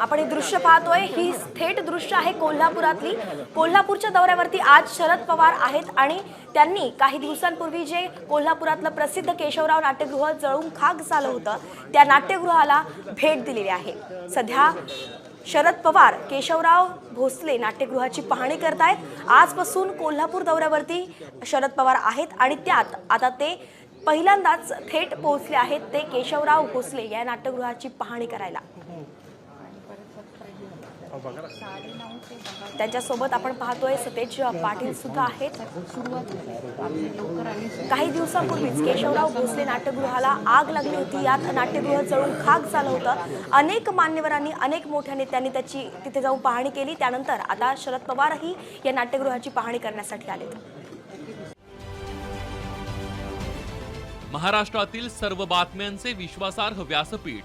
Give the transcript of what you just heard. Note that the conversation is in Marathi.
आपण हे दृश्य पाहतोय. ही थेट दृश्य आहे कोल्हापुरातली. कोल्हापूरच्या दौऱ्यावरती आज शरद पवार आहेत आणि त्यांनी काही दिवसांपूर्वी जे कोल्हापुरातलं प्रसिद्ध केशवराव नाट्यगृह जळून खाक झालं होतं त्या नाट्यगृहाला भेट दिलेली आहे. सध्या शरद पवार केशवराव भोसले नाट्यगृहाची पाहणी करतायत. आजपासून कोल्हापूर दौऱ्यावरती शरद पवार आहेत आणि त्यात आता ते पहिल्यांदाच थेट पोहोचले आहेत ते केशवराव भोसले या नाट्यगृहाची पाहणी करायला. त्यांच्यासोबत आपण पाहतोय सतेज पाटील सुद्धा आहेत. काही दिवसांपूर्वीच केशवराव भोसले नाट्यगृहाला आग लागली होती. यात नाट्यगृह जळून खाक झालं होतं. अनेक मान्यवरांनी अनेक मोठ्या नेत्यांनी त्याची तिथे जाऊन पाहणी केली. त्यानंतर आता शरद पवारही या नाट्यगृहाची पाहणी करण्यासाठी आलेत महाराष्ट्रातील सर्व बातम्यांचे विश्वासार्ह व्यासपीठ.